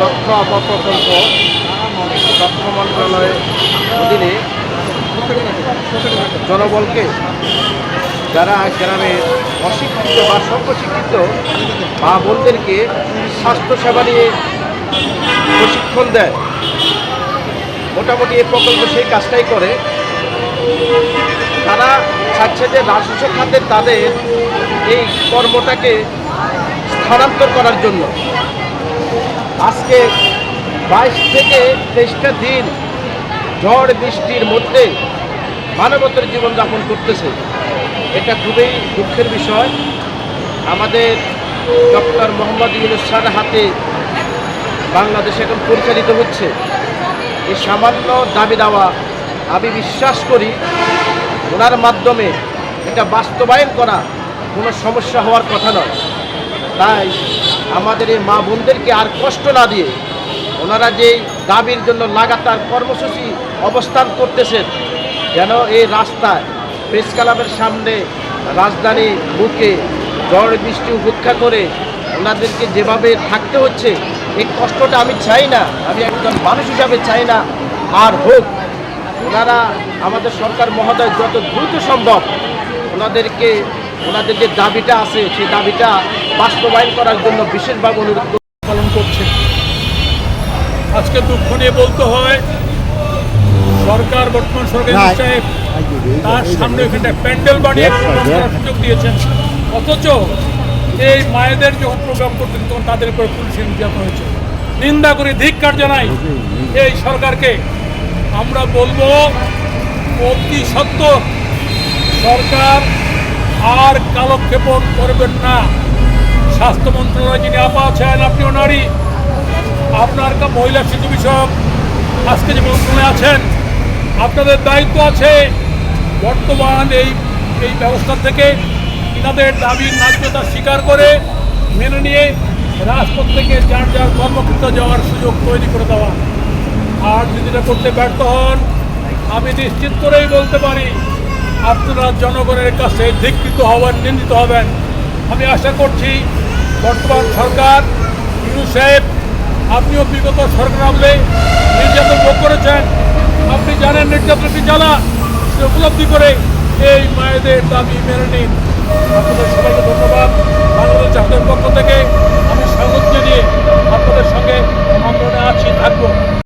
তথ্য অপপ্রকল্প তথ্য মন্ত্রণালয়ের অধীনে জনবলকে যারা গ্রামের অশিক্ষিত বা স্বল্পশিক্ষিত মা বোনদেরকে স্বাস্থ্যসেবা নিয়ে প্রশিক্ষণ দেয়, মোটামুটি এই প্রকল্প সেই কাজটাই করে। তারা চাচ্ছে যে রাজস্ব খাতে তাদের এই কর্মটাকে স্থানান্তর করার জন্য। আজকে বাইশ থেকে তেইশটা দিন ঝড় বৃষ্টির মধ্যে মানবতার জীবনযাপন করতেছে। এটা খুবই দুঃখের বিষয়। আমাদের ডক্টর মোহাম্মদ ইউনুস স্যার হাতে বাংলাদেশ এখন পরিচালিত হচ্ছে। এই সামান্য দাবি দেওয়া, আমি বিশ্বাস করি ওনার মাধ্যমে এটা বাস্তবায়ন করা কোনো সমস্যা হওয়ার কথা নয়। তাই আমাদের এই মা বোনদেরকে আর কষ্ট না দিয়ে ওনারা যে দাবির জন্য লাগাতার কর্মসূচি অবস্থান করতেছেন, যেন এই রাস্তায় প্রেস ক্লাবের সামনে রাজধানী বুকে ঝড় বৃষ্টি উপেক্ষা করে ওনাদেরকে যেভাবে থাকতে হচ্ছে, এই কষ্টটা আমি চাই না, আমি একজন মানুষ হিসাবে চাই না, আর হোক, ওনারা আমাদের সরকার মহোদয় যত দ্রুত সম্ভব ওনাদেরকে ওনাদের যে দাবিটা আছে সেই দাবিটা বাস্তবায়ন করার জন্য বিশেষভাবে অনুরোধ পালন করছে। আজকে দুঃখ নিয়ে বলতে হয় সরকার বর্তমান সরকার সাহেব তার সামনে ওখানে প্যান্ডেল বানিয়ে সুযোগ দিয়েছেন। অথচ এই মায়েদের যখন প্রোগ্রাম করতেন তখন তাদের উপর পুলিশের নির্যাতন হয়েছে। নিন্দা করে ধিক্কার জানাই এই সরকারকে। আমরা বলব অতি সত্য সরকার আর কালক্ষেপণ করবেন না। স্বাস্থ্য মন্ত্রণালয় যিনি আপা আছেন, আপনিও নারী। আপনার মহিলা শিশু বিষয়ক আজকে যে মন্ত্রণালয়ে আছেন, আপনাদের দায়িত্ব আছে বর্তমান এই এই ব্যবস্থা থেকে ইনাদের দাবির ন্যায্যতা স্বীকার করে মেনে নিয়ে রাজপথ থেকে যার যার কর্মক্ষেত্রে যাওয়ার সুযোগ তৈরি করে দেওয়া। আর যদি করতে ব্যর্থ হন, আমি নিশ্চিত করেই বলতে পারি আপনারা জনগণের কাছে ধিকৃত হবেন, নিন্দিত হবেন। আমি আশা করছি বর্তমান সরকার, ইউনিসেফ, আপনিও বিগত সরকার আমলে নির্যাতন ভোগ করেছেন। আপনি জানেন নির্যাতন কি জ্বালা সে উপলব্ধি করে এই মায়েদের দাবি মেনে নিন। আপনাদের সবাইকে ধন্যবাদ। বাংলাদেশ জাতীয়